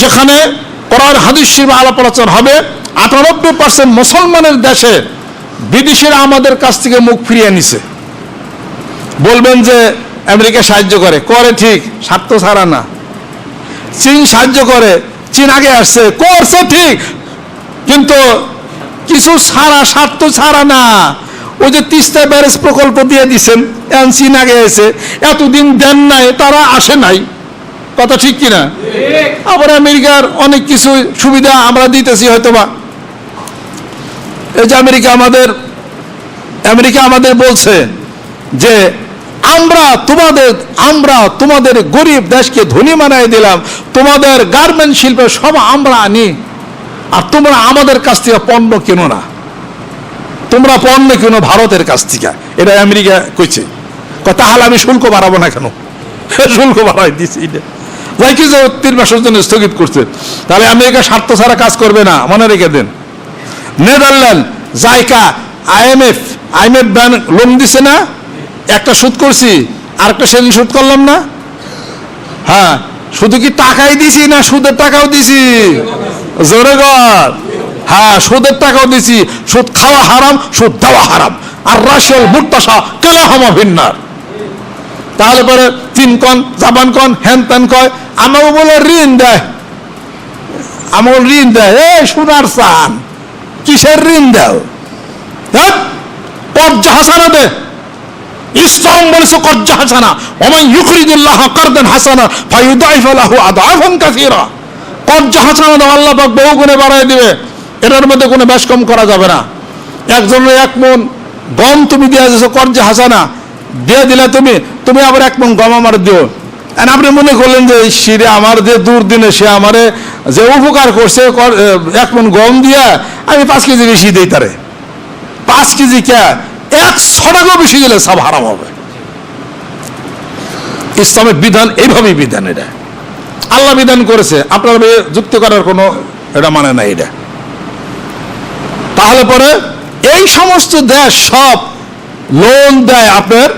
যেখানে কোরআন, হাদিস শিবা আলাপ হবে, আটানব্বই পার্সেন্ট মুসলমানের দেশে বিদেশিরা আমাদের কাছ থেকে মুখ ফিরিয়ে নিছে। বলবেন যে, আমেরিকা সাহায্য করে। করে ঠিক, স্বার্থ ছাড়া না। চীন সাহায্য করে, চীন আগে আসছে। করছে ঠিক, কিন্তু কিছু ছাড়া, স্বার্থ ছাড়া না। ওই যে তিস্তা ব্যারেজ প্রকল্প দিয়ে এখন চীন আগে এসে। এতদিন দেন নাই, তারা আসে নাই। কথা ঠিক কিনা? আবার আমেরিকার অনেক কিছু সুবিধা আমরা দিতেছি হয়তোবা। এই যে আমেরিকা আমাদের আমেরিকা আমাদের বলছে যে আমরা তোমাদের আমরা তোমাদের গরিব দেশকে ধনী বানাই দিলাম। তোমাদের গার্মেন্ট শিল্পে সব আমরা আনি। আর তোমরা আমাদের কাছ থেকে পণ্য কেনো না। তোমরা পণ্য কেনো ভারতের কাছ থেকে। এটা আমেরিকা কইছে। কয়, তাহলে আমি শুল্ক বাড়াবো না কেন? শুল্ক বাড়াই দিছি এটা। যাই যে তিন মাসের জন্য স্থগিত করছে, তাহলে আমেরিকা স্বার্থ ছাড়া কাজ করবে না, মনে রেখে দেন। Netherland, JICA, IMF IMF bank loan দিছে না? একটা সুদ করছি আর একটা সেদিন সুদ করলাম না? হ্যাঁ শুধু কি টাকাই দিছি না সুদের টাকাও দিছি? জোরে গর হ্যাঁ সুদের টাকাও দিছি, সুদ খাওয়া হারাম, সুদ দেওয়া হারাম। আর রাশিয়াল মুক্তাসা কেলা হমা ভিন্নার। তাহলে পরে চীন কন জাপান কন হ্যান ত্যান কয় আমাকে বলে ঋণ দেয় আমাকে ঋণ দেয় এই সোনার চান কিসের ঋণ দাও হ্যাঁ? কর্জা হাসানা দে। ইসলাম বলেছে কর্জা হাসানা ওমান ইউকরিদুল্লাহ কারদান হাসানা ফায়ুদাইফা লাহু আদাফান কাসীরা। কর্জা হাসানা দাও, আল্লাহ পাক বহু গুণে বাড়ায় দিবে। এটার মধ্যে কোনো বেশ কম করা যাবে না। একজনের এক মন গম তুমি দিয়ে দিয়েছ কর্জা হাসানা দিয়ে দিলে তুমি তুমি আবার এক মন গম আমার দিও। আপনি মনে করলেন যে শিরে আমার যে দুর্দিনে সে আমারে যে উপকার করছে এক মন গম দিয়া আমি পাঁচ কেজি বেশি দিই তারে। পাঁচ কেজি কে? একশো টাকা বেশি দিলে সব হারাম হবে। ইসলামের বিধান এইভাবেই বিধান এটা। আল্লাহ বিধান করেছে, আপনার যুক্তি করার কোনো এটা মানে না এটা। তাহলে পরে এই সমস্ত দেশ সব লোন দেয় আপনার,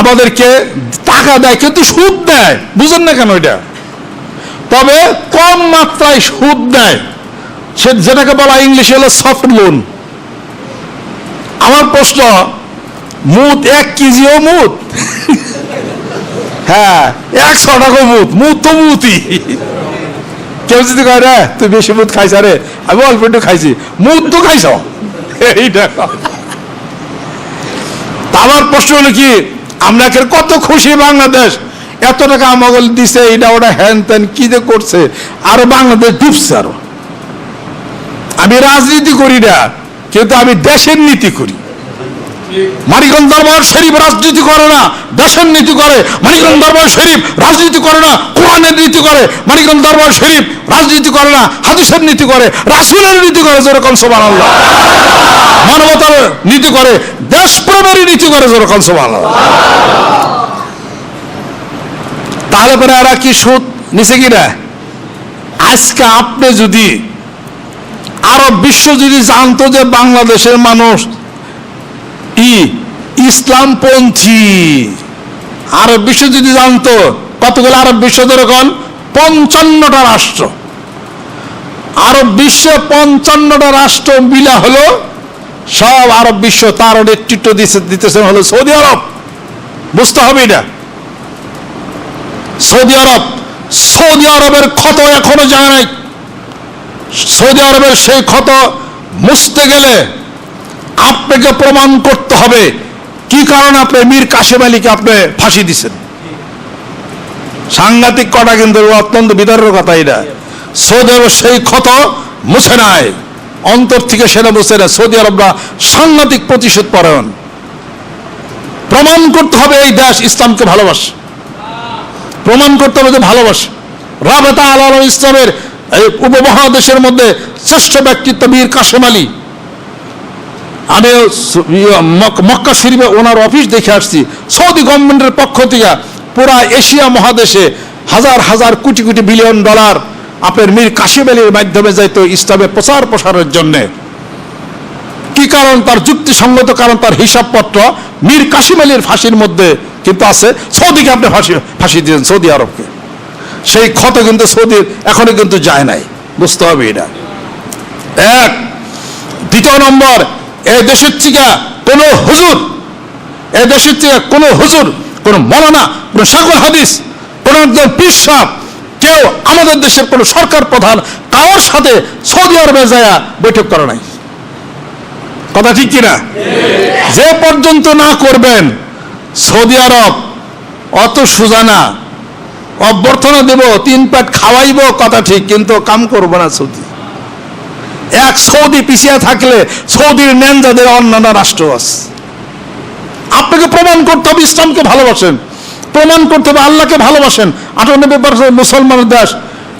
আমাদেরকে টাকা দেয়, কিন্তু সুদ দেয়। বুঝেন না কেন এটা? তবে কম মাত্রায় সুদ দেয়। সে যেটাকে বলা ইংলিশে হলো সফট লোন আমার প্রশ্ন মুদ এক কেজিও মুদ হ্যাঁ একশো টাকা মুদ মুদ তো মুতি কেউ যদি কয়, রে, তুই বেশি মুদ খাইছ রে আমি অল্প একটু খাইছি। মুদ তো খাইছ। এইটা আমার প্রশ্ন হলো কি আমরা কত খুশি বাংলাদেশ? এত টাকা আমগল দিছে, এটা ওটা হ্যান ত্যান কি যে করছে? আর বাংলাদেশ ডুবছে আরও। আমি রাজনীতি করি না, কিন্তু আমি দেশের নীতি করি। মানিকগঞ্জ দরবার শরীফ রাজনীতি করে না, দেশের নীতি করে। মানিকগঞ্জ দরবার শরীফ রাজনীতি করে না, কোরআনের নীতি করে। মানিকগঞ্জ দরবার শরীফ রাজনীতি করে না, হাদিসের নীতি করে, রাসুলের নীতি করে যেরকম সোমান আল্লাহ মানবতার নীতি করে, দেশপ্রেমেরই নীতি করে যেরকম সোমান তাহলে পরে এরা কি সুদ নিছে কিনা? আজকে আপনি যদি আরব বিশ্ব যদি জানতো যে বাংলাদেশের মানুষ ইসলামপন্থী। আরব বিশ্ব যদি জানতো, কতগুলো আরব বিশ্ব যেরকম পঞ্চান্নটা রাষ্ট্র। আরব বিশ্বে পঞ্চান্নটা রাষ্ট্র মিলা হলো, সব আরব বিশ্ব তার নেতৃত্ব দিতে দিতেছেন হলো সৌদি আরব। বুঝতে হবে এটা। সৌদি আরব। সৌদি আরবের ক্ষত এখনও যায় নাই। সৌদি আরবের সেই ক্ষত মুছতে গেলে আপনাকে প্রমাণ করতে হবে। কি কারণে আপনি মীর কাশেম আলীকে আপনি ফাঁসি দিছেন? সাংঘাতিক কটা কিন্তু অত্যন্ত বিদারের কথা এটা। সৌদি আরব সেই ক্ষত মুছে নাই। অন্তর থেকে সেটা মুছে না সৌদি আরবরা সাংঘাতিক প্রতিশোধ পরায়ণ প্রমাণ করতে হবে এই দেশ ইসলামকে ভালোবাসে। প্রমাণ করতে হবে যে ভালোবাসে। রাবেতা আল ইসলামের এই উপমহাদেশের মধ্যে শ্রেষ্ঠ ব্যক্তিত্ব বীর কাশেম আলী। আমি ইয়ে, মক্কা শরীফে ওনার অফিস দেখে আসছি। সৌদি গভর্নমেন্টের পক্ষ থেকে পুরা এশিয়া মহাদেশে হাজার হাজার কোটি কোটি বিলিয়ন ডলার আপনার মীর কাশিম আলীর মাধ্যমে যাইতো ইসলামের প্রচার প্রসারের জন্যে। কি কারণ? তার যুক্তিসঙ্গত কারণ তার হিসাবপত্র মীর কাশিম আলীর ফাঁসির মধ্যে কিন্তু আছে। সৌদিকে আপনি ফাঁসি ফাঁসি দিয়েছেন সৌদি আরবকে। সেই ক্ষত কিন্তু সৌদির এখনও কিন্তু যায় নাই। বুঝতে হবে এটা। এক দ্বিতীয় নম্বর এই দেশের থেকে কোনো হুজুর এই দেশের থেকে কোনো হুজুর, কোনো মলানা, কোনো সাগর হাদিস, কোনো একজন পীর সাহেব, কেউ আমাদের দেশের কোনো সরকার প্রধান কারোর সাথে সৌদি আরবে যায় বৈঠক করে নাই। কথা ঠিক কিনা? যে পর্যন্ত না করবেন, সৌদি আরব অত সোজা না। অভ্যর্থনা দেব, তিন প্যাট খাওয়াইব, কথা ঠিক, কিন্তু কাম করব না সৌদি। এক সৌদি পিছিয়ে থাকলে সৌদির নেনজাদের অন্যান্য রাষ্ট্র আছে। আপনাকে প্রমাণ করতে হবে ইসলামকে ভালোবাসেন। প্রমাণ করতে হবে আল্লাহকে ভালোবাসেন। আটানব্বই পার্সেন্ট মুসলমানের দেশ,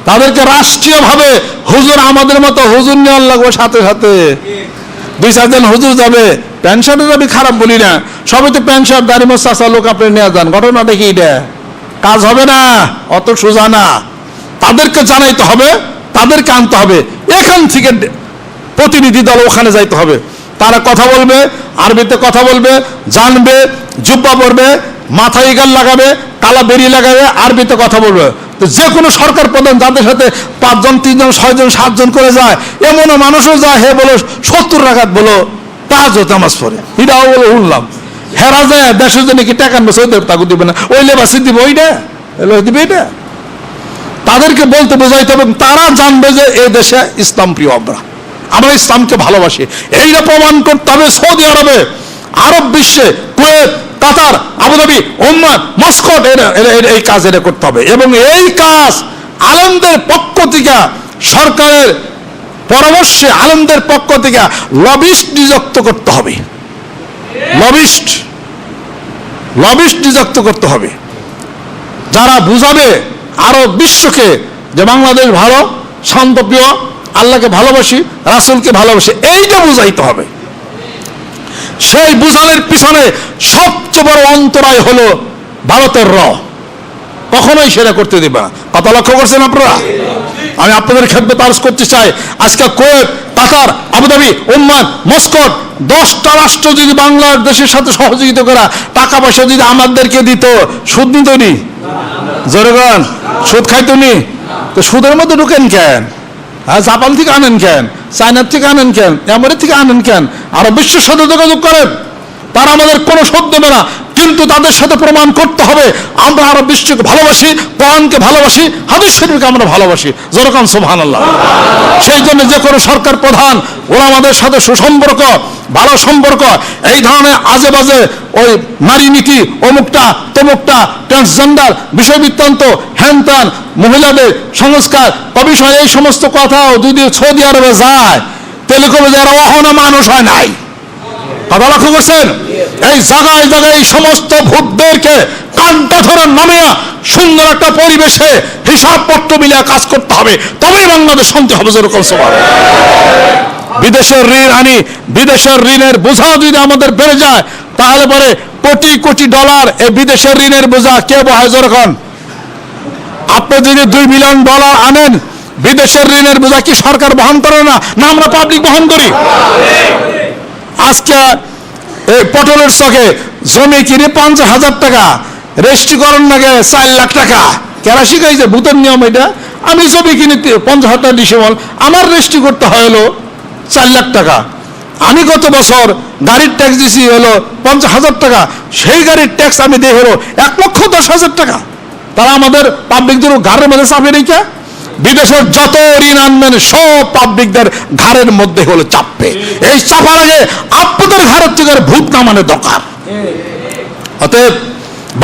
তাদেরকে রাষ্ট্রীয়ভাবে হুজুর আমাদের মতো হুজুর নেওয়ার লাগবে সাথে সাথে। দুই চারজন হুজুর যাবে প্যান্ট শার্টের আমি খারাপ বলি না। সবাই তো পেনশন, দাড়ি মোস্তা লোক আপনি নেওয়া যান। ঘটনাটা কি এটা। কাজ হবে না, অত সোজা না। তাদেরকে জানাইতে হবে তাদেরকে আনতে হবে। এখান থেকে প্রতিনিধি দল ওখানে যাইতে হবে। তারা কথা বলবে, আরবিতে কথা বলবে, জানবে, জুব্বা পরবে, মাথায় গাল লাগাবে, কালা বেরি লাগাবে, আরবিতে কথা বলবে। তো যে কোনো সরকার প্রধান যাদের সাথে পাঁচজন, তিনজন, ছয়জন, সাতজন করে যায়, এমনও মানুষও যায়, হে বলো, সত্তর রাখাত বলো তাজ তামাজ পরে এটাও বলে উঠলাম হেরা যায়, দেশের জন্য কি টাকা আনবে সৌদি তাকে দিবে না। ওই লেবাসি দিবে, ওইটা? দিবে, এটা? তাদেরকে বলতে বোঝাইতে হবে, তারা জানবে যে এই দেশে ইসলাম প্রিয় আমরা। আমরা ইসলামকে ভালোবাসি। এইটা প্রমাণ করতে হবে সৌদি আরবে, আরব বিশ্বে, Kuwait, Qatar, Abu Dhabi, Oman Muscat এই কাজ এটা করতে হবে। এবং এই কাজ আলমদের পক্ষ থেকে, সরকারের পরামর্শে আলমদের পক্ষ থেকে লবিস্ট নিযুক্ত করতে হবে। লবিস্ট লবিস্ট নিযুক্ত করতে হবে। যারা বুঝাবে আরও বিশ্বকে, যে বাংলাদেশ ভালো, শান্তপ্রিয়, আল্লাহকে ভালোবাসি, রাসুলকে ভালোবাসি, এইটা বুঝাইতে হবে। সেই বুঝানোর পিছনে সবচেয়ে বড় অন্তরায় হলো ভারতের র। কখনোই সেটা করতে দেবে না। কথা লক্ষ্য করছেন আপনারা? আমি আপনাদের ক্ষেত্রে তারস করতে চাই। আজকে Kuwait, Qatar, Abu Dhabi, Oman, Muscat, দশটা রাষ্ট্র যদি বাংলাদেশের সাথে সহযোগিতা করা, টাকা পয়সা যদি আমাদেরকে দিত, সুদ নিত নি? জোরেগান, সুদ খাইতো তুমি? তো সুদের মধ্যে ঢুকেন কেন? হ্যাঁ জাপান থেকে আনেন কেন? চায়নার থেকে আনেন কেন? আমেরিকা থেকে আনেন কেন? আরও বিশ্বের সাথে যোগাযোগ করেন। তারা আমাদের কোনো শোধ দেবে না, কিন্তু তাদের সাথে প্রমাণ করতে হবে। আমরা আরও বিশ্বকে ভালোবাসি, কোরআনকে ভালোবাসি, হাদিস শরীফকে আমরা ভালোবাসি। যেরকম সোহান আল্লাহ সেই জন্য যে কোনো সরকার প্রধান, ওরা আমাদের সাথে সুসম্পর্ক। ভালো সম্পর্ক, এই ধরনের আজে বাজে ওই নারী নীতি অমুকটা, তমুকটা ট্রান্সজেন্ডার বিষয় বৃত্তান্ত হ্যান মহিলাদের সংস্কার কমিশন এই সমস্ত কথাও যদি সৌদি আরবে যায়। তেলেকবে যারা অহনা মানুষ হয় নাই। কথা লক্ষ্য করছেন এই জায়গায় জায়গায় এই সমস্ত ভূতদেরকে কানটা ধরে নামিয়া সুন্দর একটা পরিবেশে হিসাব পত্র মিলিয়ে কাজ করতে হবে। তবেই বাংলাদেশ শান্তি হবে, যেরকম সবার। বিদেশের ঋণ আনি, বিদেশের ঋণের বোঝা যদি আমাদের বেড়ে যায়, তাহলে পরে কোটি কোটি ডলার এই বিদেশের ঋণের বোঝা কে বহায়, যেরকম? আপনি যদি দুই মিলিয়ন ডলার আনেন, বিদেশের ঋণের বোঝা কি সরকার বহন করে না? না, আমরা পাবলিক বহন করি। আজকে এই পটলের চকে জমি কিনে পঞ্চাশ হাজার টাকা রেজিস্ট্রিকরণ লাগে চার লাখ টাকা। কেরা শিখাইছে? ভূতের নিয়ম এটা। আমি জমি কিনে পঞ্চাশ হাজার ডিসেবল আমার রেজিস্ট্রি করতে হলো চার লাখ টাকা। আমি গত বছর গাড়ির ট্যাক্স দিছি হলো পঞ্চাশ হাজার টাকা। সেই গাড়ির ট্যাক্স আমি দিয়ে হলো এক লক্ষ দশ হাজার টাকা। তারা আমাদের পাবলিকদের ঘাড়ের মধ্যে চাপে রেখে, বিদেশের যত ঋণ আনবেন, সব পাবলিকদের ঘাড়ের মধ্যে হলো চাপবে। এই চাপার আগে আপনাদের ঘাড়ের থেকে ভূত নামানো দরকার। অতএব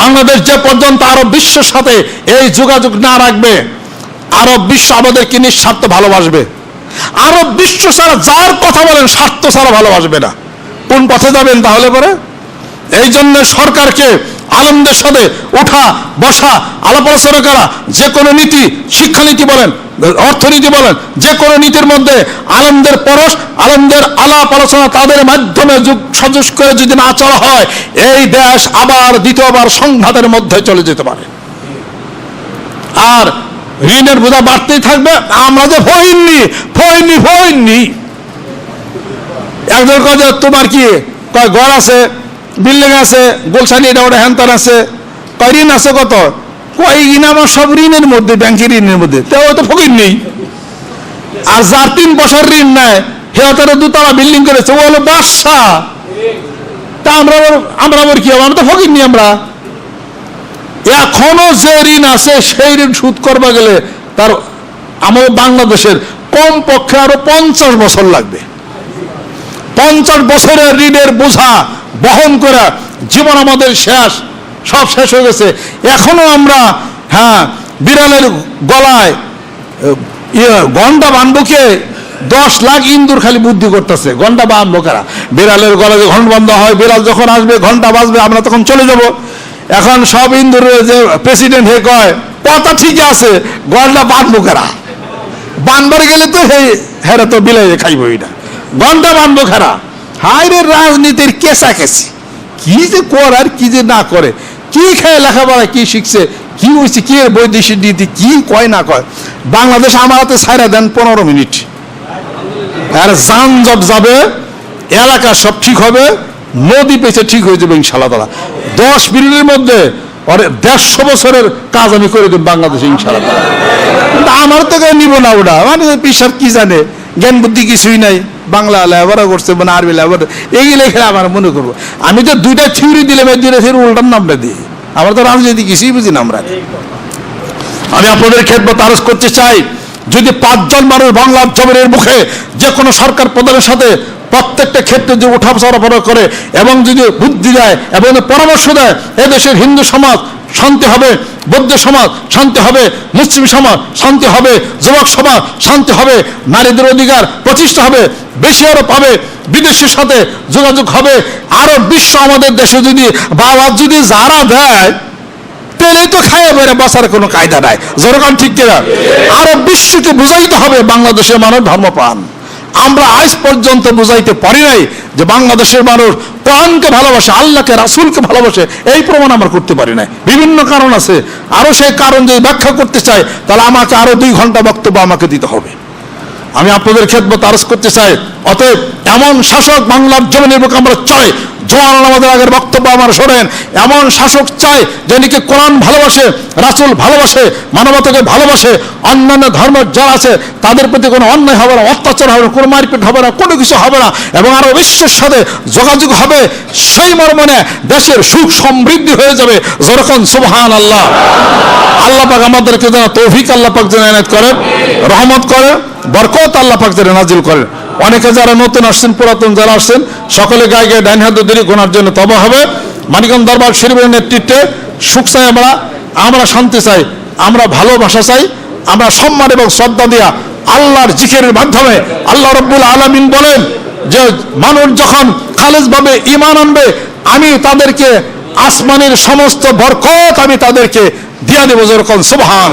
বাংলাদেশ যে পর্যন্ত আরব বিশ্বের সাথে এই যোগাযোগ না রাখবে, আরব বিশ্ব আমাদেরকে নিঃস্বার্থ ভালোবাসবে। আরব বিশ্ব ছাড়া যার কথা বলেন, স্বার্থ ছাড়া ভালোবাসবে না। কোন পথে যাবেন তাহলে পরে? এই জন্য সরকারকে আলমদের সাথে ওঠা বসা, আলাপ আলোচনা করা, যে কোনো নীতি, শিক্ষানীতি বলেন, অর্থনীতি বলেন, যে কোনো নীতির মধ্যে আলমদের পরশ আলমদের আলাপ আলোচনা তাদের মাধ্যমে সজস করে যদি না চলা হয়, এই দেশ আবার দ্বিতীয়বার সংঘাতের মধ্যে চলে যেতে পারে। আর ঋণের বোঝা বাড়তেই থাকবে, আমরা যে ফইননি ফইননি ফইননি একজন যে, তোমার কি, কয় ঘর আছে? বিল্ডিং আছে গোলসানি ওটা হ্যান্তান আছে। কয় ঋণ আছে কত? কয় কিনা আমার সব ঋণের মধ্যে, ব্যাংকের ঋণের মধ্যে। তো তো ফকির নেই। আর যার তিন বছর ঋণ নেয় হে তারা দুতলা বিল্ডিং করেছে, ও হলো বাদশাহ। তা আমরা আমরা আবার কি হব? আমরা তো ফকির নি আমরা। এখনও যে ঋণ আছে, সেই ঋণ শোধ করবা গেলে তার আমার বাংলাদেশের কম পক্ষে আরও পঞ্চাশ বছর লাগবে। পঞ্চাশ বছরের ঋণের বোঝা বহন করা জীবন আমাদের শেষ, সব শেষ হয়ে গেছে। এখনও আমরা হ্যাঁ বিড়ালের গলায় ইয়ে গন্ডা বান্ধবকে দশ লাখ ইন্দুর খালি বুদ্ধি করতেছে। ঘণ্টা বাঁধবো কারা? বিড়ালের গলায় যে ঘণ্টা বন্ধ হয়, বিড়াল যখন আসবে, ঘণ্টা বাজবে, আমরা তখন চলে যাব। এখন সব ইন্দুর যে প্রেসিডেন্ট হে কয় কথা ঠিক আছে, গন্ডা বাঁধবো কারা? বানবার গেলে তো হে, হেরা তো বিলাই খাইব এটা ঘণ্টা বানবো খারা হাই রে রাজনীতির কেসা কেসি কি যে করে আর কি যে না করে। কি খেয়ে লেখাপড়া, কি শিখছে, কি হয়েছে কি বৈদেশিক নীতি, কি কয় না কয়। বাংলাদেশ আমার হাতে ছাইরা দেন পনেরো মিনিট। আর যানজট যাবে, এলাকা সব ঠিক হবে, নদী পেছে ঠিক হয়ে যাবে ইনশাল্লাহ তালা দশ মিনিটের মধ্যে ওরে দেড়শো বছরের কাজ আমি করে দেব বাংলাদেশে ইনশাল্লাহ। কিন্তু আমার তো নিব না ওটা। মানে পিসার কি জানে? জ্ঞান বুদ্ধি কিছুই নাই। বাংলা লেবার করছে মানে আরবি লেবার এইগুলো খেলে আমার মনে করব। আমি তো দুইটা থিওরি দিলাম, এই দুইটা উল্টার নামটা দিই আমরা তো রাজনীতি কিছুই বুঝি না আমরা। আমি আপনাদের ক্ষেত্রে তারস করতে চাই, যদি পাঁচজন মানুষ বাংলার জমিনের মুখে যে কোনো সরকার প্রধানের সাথে প্রত্যেকটা ক্ষেত্রে যে উঠা চলাফেরা করে, এবং যদি বুদ্ধি দেয়, এবং পরামর্শ দেয়, এদেশের হিন্দু সমাজ শান্তি হবে, বৌদ্ধ সমাজ শান্তি হবে, মুসলিম সমাজ শান্তি হবে যুবক সমাজ শান্তি হবে, নারীদের অধিকার প্রতিষ্ঠা হবে, বেশি আরও পাবে, বিদেশের সাথে যোগাযোগ হবে, আরও বিশ্ব আমাদের দেশে যদি বাবা যদি যারা দেয় পেলেই তো খাইয়ে বেড়ে বাঁচার কোনো কায়দা নাই। জনগণ ঠিক কিনা? আরও বিশ্বকে বুঝাইতে হবে বাংলাদেশের মানুষ ধর্মপ্রাণ। আমরা আজ পর্যন্ত বুঝাইতে পারি নাই যে বাংলাদেশের মানুষ কোরআনকে ভালোবাসে, আল্লাহকে, রাসুলকে ভালোবাসে, এই প্রমাণ আমরা করতে পারি নাই। বিভিন্ন কারণ আছে। আরও সেই কারণ যদি ব্যাখ্যা করতে চাই, তাহলে আমাকে আরও দুই ঘণ্টা বক্তব্য আমাকে দিতে হবে। আমি আপনাদের খেদমত তারস করতে চাই। অতএব এমন শাসক বাংলার জমিনের বুকে আমরা চাই জোয়ান আমাদের আগের বক্তব্য আমার শোনেন। এমন শাসক চাই যিনিকে কোরআন ভালোবাসে, রাসূল ভালোবাসে, মানবতাকে ভালোবাসে, অন্যান্য ধর্মের যারা আছে, তাদের প্রতি কোনো অন্যায় হবে না, অত্যাচার হবে না, কোনো মারপিট হবে না, কোনো কিছু হবে না এবং আরও বিশ্বের সাথে যোগাযোগ হবে, সেই মর্মনে দেশের সুখ সমৃদ্ধি হয়ে যাবে। যেরকম সুবহান আল্লাহ আল্লাহ আমাদেরকে যেন তৌফিক আল্লাহ পাক যেন এনায়েত করেন, রহমত করেন, বরকত আল্লাহ পাক যেন নাজিল করেন। অনেকে যারা নতুন আসছেন, পুরাতন যারা আসছেন, সকলে গায়ে গায়ে ডাইন হাতে দেরি গোনার জন্য তবা হবে। মানিকম দরবার শরীফের নেতৃত্বে সুখ চাই আমরা আমরা শান্তি চাই, আমরা ভালোবাসা চাই, আমরা সম্মান এবং শ্রদ্ধা দিয়া আল্লাহর জিকিরের মাধ্যমে আল্লাহ রব্বুল আলামিন বলেন যে, মানুষ যখন খালেজভাবে ইমান আনবে, আমি তাদেরকে আসমানের সমস্ত বরকত আমি তাদেরকে দিয়া দেবো যেরকম সুবহান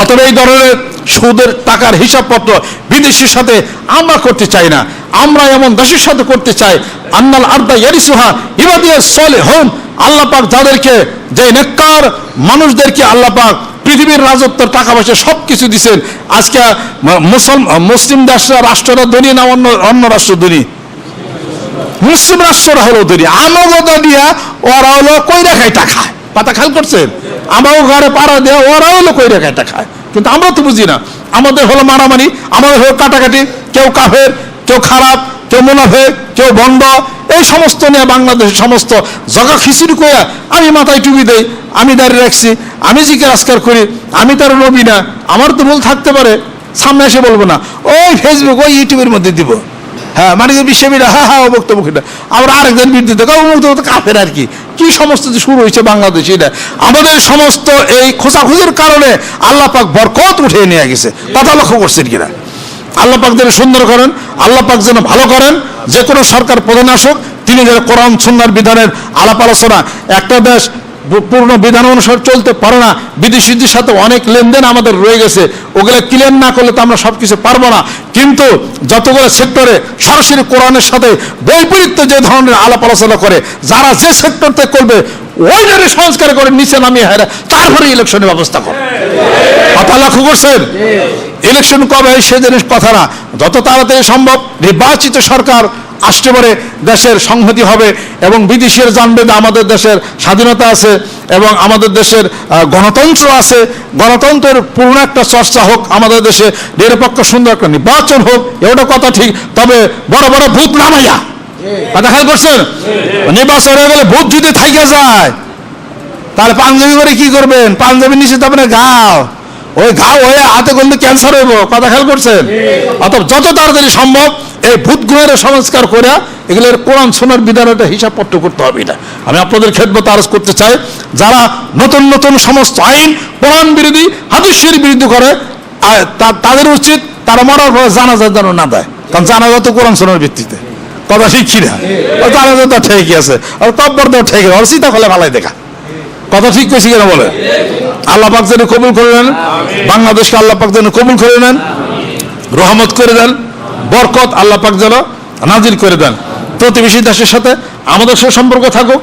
অতএব এই ধরনের সুদের টাকার হিসাবপত্র বিদেশির সাথে আমরা করতে চাই না। আমরা এমন দেশের সাথে করতে চাই। আন্নাল আর্দা ইয়ারিসুহা ইবাদিয়া সলে হোম আল্লাহ পাক যাদেরকে যে নেককার মানুষদেরকে আল্লাহ পাক পৃথিবীর রাজত্ব টাকা পয়সা সব কিছু দিচ্ছেন আজকে মুসলিম দেশরা রাষ্ট্ররা ধনী না অন্য অন্য রাষ্ট্র ধনী? মুসলিম রাষ্ট্ররা হলো ধনী। আমাগো দিয়া ওরা হলো কইরা খায় টাকা। পাতা খেয়াল করছেন আমারও ঘরে পাড়া দেওয়া ওরা হলো কইরা খায় টাকা। কিন্তু আমরা তো বুঝি না। আমাদের হলো মারামারি, আমাদের হলো কাটাকাটি, কেউ কাফের, কেউ খারাপ, কেউ মুনাফে কেউ বন্ধ, এই সমস্ত নিয়ে বাংলাদেশের সমস্ত জগা খিচুড়ি কইয়া আমি মাথায় টুপি দেই, আমি দাঁড়িয়ে রাখছি, আমি জিকে আজকার করি, আমি তার নবী না, আমার তো ভুল থাকতে পারে, সামনে এসে বলব না। ওই ফেসবুক ওই ইউটিউবের মধ্যে দিব। হ্যাঁ মানে বিশ্ববিদ্যালয় হ্যাঁ হ্যাঁ অমুক্ত মুখিটা আমরা আরেকজন বিদ্যুৎ অমুক্ত তো কাফের আর কি। কি সমস্ত যে শুরু হয়েছে বাংলাদেশে, এটা? আমাদের সমস্ত এই খোঁচাখুচির কারণে আল্লাহ পাক বরকত উঠিয়ে নিয়ে গেছে। কথা লক্ষ্য করছেন কিনা? আল্লাহ পাক যেন সুন্দর করেন, আল্লাহ পাক যেন ভালো করেন, যে কোনো সরকার প্রধান আসুক, তিনি যেন কোরআন, সুন্নার বিধানের আলাপ আলোচনা, একটা দেশ পূর্ণ বিধান অনুসারে চলতে পারে না। বিদেশিদের সাথে অনেক লেনদেন আমাদের রয়ে গেছে। ওগুলো ক্লিয়ার না করলে তো আমরা সব কিছু পারব না। কিন্তু যতগুলো সেক্টরে সরাসরি কোরআনের সাথে বৈপরীত্য যে ধরনের আলাপ আলোচনা করে, যারা যে সেক্টরতে করবে ওই ধরনের সংস্কার করে নিচে নামিয়ে হারে তারপরে ইলেকশনের ব্যবস্থা করে কথা লক্ষ্য করছেন? ইলেকশন কবে হয় সে জিনিস কথা না। যত তাড়াতাড়ি সম্ভব নির্বাচিত সরকার আসতে পারে, দেশের সংহতি হবে এবং বিদেশিরা জানবে যে আমাদের দেশের স্বাধীনতা আছে এবং আমাদের দেশের গণতন্ত্র আছে। গণতন্ত্রের পূর্ণ একটা চর্চা হোক, আমাদের দেশে নিরপেক্ষ, সুন্দর একটা নির্বাচন হোক, এটা কথা ঠিক, তবে বড় বড় ভূত নামাইয়া। কথা খেয়াল করছেন? নির্বাচন হয়ে গেলে ভূত যদি থাইকে যায়, তাহলে পাঞ্জাবি করে কি করবেন? পাঞ্জাবির নিচে তো আপনার ঘাও ওই ঘা হয়ে হাতে গন্ধে ক্যান্সার হইব কথা খেয়াল করছেন? অত যত তাড়াতাড়ি সম্ভব এই ভূত গুণের সংস্কার করে এগুলোর কোরআন সোনার বিধানটা হিসাবপত্র করতে হবে না আমি আপনাদের খেদমত আরজ করতে চাই যারা নতুন নতুন সমস্ত আইন কোরআন বিরোধী হাদিসের বিরোধী করে তাদের উচিত তারা মরার পরে জানাজা যেন না দেয় কারণ জানাজা তো কোরআন সোনার ভিত্তিতে। কথা ও জানাজা তো ঠিকই আছে আর কব্বর তো ঠিক আর সীতা ফলে ভালাই দেখা। কথা ঠিক কইছি কেন বলে? আল্লাহ পাক যেন কবুল করে নেন, বাংলাদেশকে আল্লাহ পাক যেন কবুল করে নেন, রহমত করে দেন, বরকত আল্লাহ পাক যেন নাজিল করে দেন। প্রতিবেশী দেশের সাথে আমাদের সাথে সুসম্পর্ক থাকুক,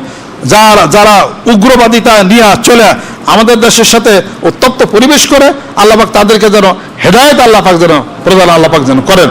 যারা যারা উগ্রবাদিতা নিয়ে চলে আমাদের দেশের সাথে উত্তপ্ত পরিবেশ করে, আল্লাহ পাক তাদেরকে যেন হেদায়ত আল্লাহ পাক যেন, প্রদান আল্লাহ পাক যেন করেন।